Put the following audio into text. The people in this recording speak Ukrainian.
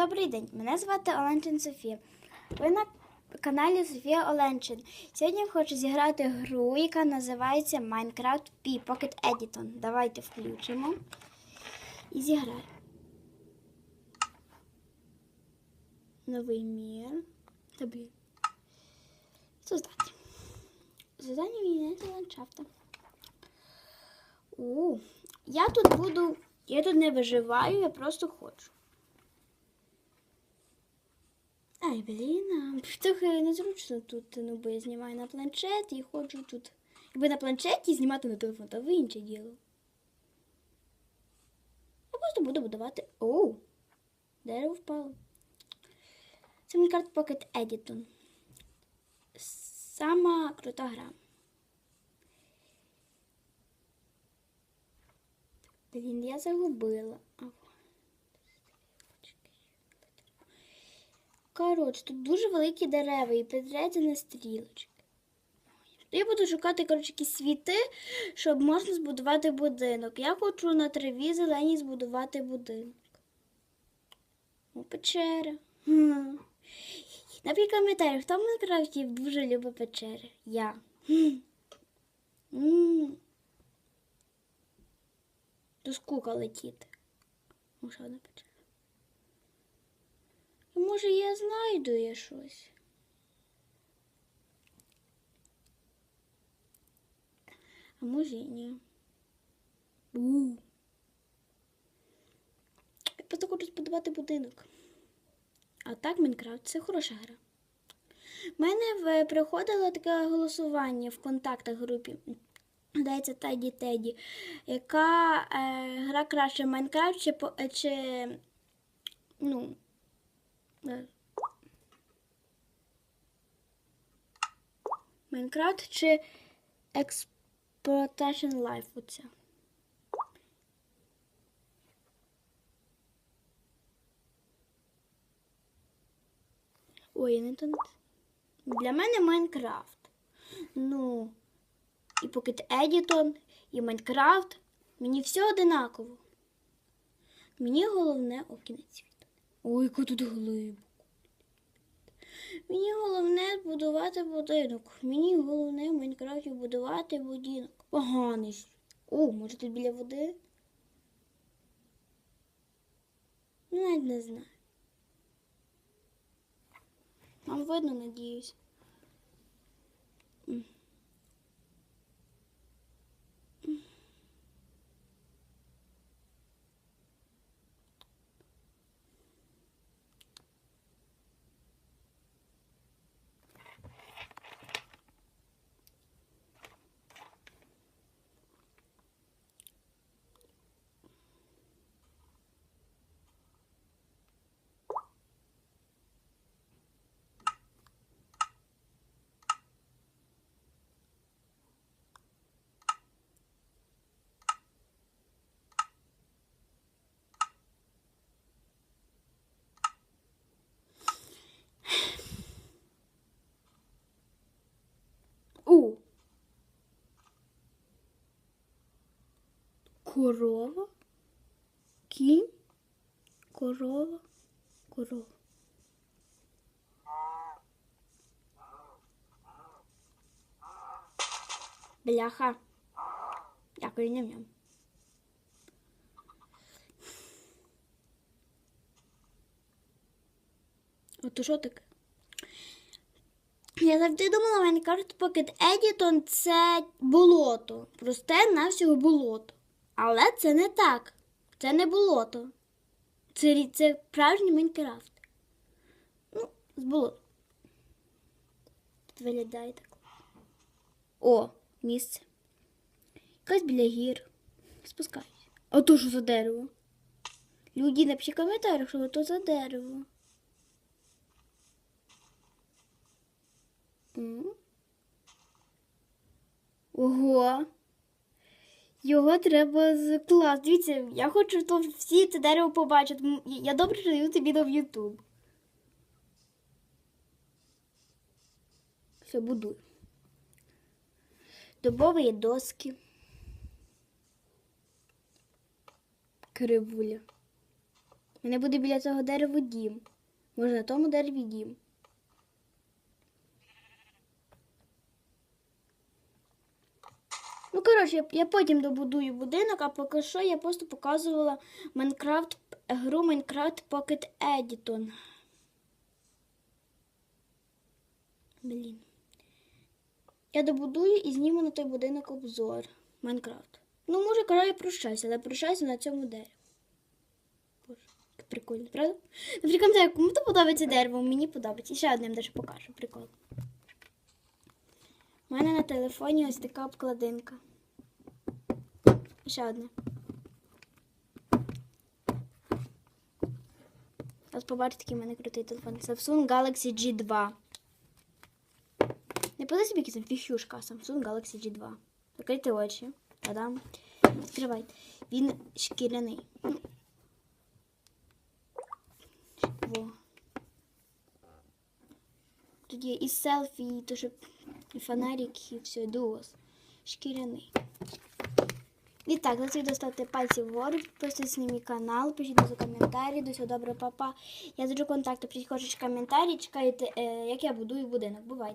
Добрий день, мене звати Оленчин Софія. Ви на каналі Софія Оленчин. Сьогодні хочу зіграти гру, яка називається Minecraft P Pocket Edition. Давайте включимо і зіграємо. Новий мір. Блін. Создати. Создання війни ландшафта. У, я тут буду. Я тут не виживаю, я просто хочу. Ай, блін, трохи незручно тут, ну, бо я знімаю на планшет і ходжу тут. Якби на планшеті знімати на телефон, то ви інше діло. Я просто буду будувати. Оу! Дерево впало. Це Minecraft Pocket Edition. Сама крута гра. Блін, я загубила. А, Коротше, тут дуже великі дерева і підрядні стрілочки. Я буду шукати, коротше, якісь світи, щоб можна збудувати будинок. Я хочу на траві зеленій збудувати будинок. О, печера. Хм. Напишіть коментарі, хто в Майнкрафті дуже любить печери? Я. Хм. До скука летіти. О, ще одна печера. Може, я знайду я щось. А може і ні. У. Я просто хочу збудувати будинок. А так Майнкрафт це хороша гра. У мене приходило таке голосування в контактах групі. Здається, Теді Теді, яка е, гра краще Майнкрафт чи, е, чи ну, Майнкрафт чи Exploitation Life оця. Ой, не то Для мене Майнкрафт. Ну, і Pocket Edition, і Майнкрафт. Мені все одинаково. Мені головне о кінець світу. Ой, яка тут глибоко. Мені головне будувати будинок. Мені головне в Майнкрафті будувати будинок. Поганий. О, може тут біля води? Ну, навіть не знаю. Вам видно, надіюсь. Корова. Кінь. Корова. Корова. Бляха. Дякую, ням-ням. А то що таке? Я завжди думала, Minecraft Pocket Edition це болото. Просте навсього болото. Але це не так. Це не болото. Це, це справжній Майнкрафт. Ну, з болотом. Тут виглядає так. О, місце. Якась біля гір. Спускаюсь. А то що за дерево? Люди, напишіть в коментарях, що то за дерево. Ого. Його треба з клас. Дивіться, я хочу, щоб всі це дерево побачать. М, Я добре даю це відео в Ютуб. Все, будую. Дубові доски. Кривуля. У мене буде біля цього дерева дім. Може на тому дереві дім. Ну, коротше, я, потім добудую будинок, а поки що я просто показувала Майнкрафт, гру Minecraft Pocket Edition. Блін. Я добудую і зніму на той будинок обзор. Майнкрафт. Ну, може, коротше, я прощаюся, але прощаюся на цьому дереві. Прикольно, правда? Прикольно, так, кому то подобається дерево, мені подобається. І ще одним даже покажу. Прикол. У мене на телефоні ось така обкладинка. Ще одне. Ось побачите, який в мене крутий телефон. Samsung Galaxy G2. Не подивись собі, там фіхюшка Samsung Galaxy G2. Закрийте очі. Та-дам. Відкривайте. Він шкіряний. Во. Тут є і селфі, і то, і фонарик, і все, дуос. Шкіряний. І так, за це доставте пальці вгору, підписуйтесь на мій канал, пишіть за коментарі, до всього доброго, папа. Я зроблю контакти, хочеш коментарі, чекайте, е, як я будую будинок. Бувайте.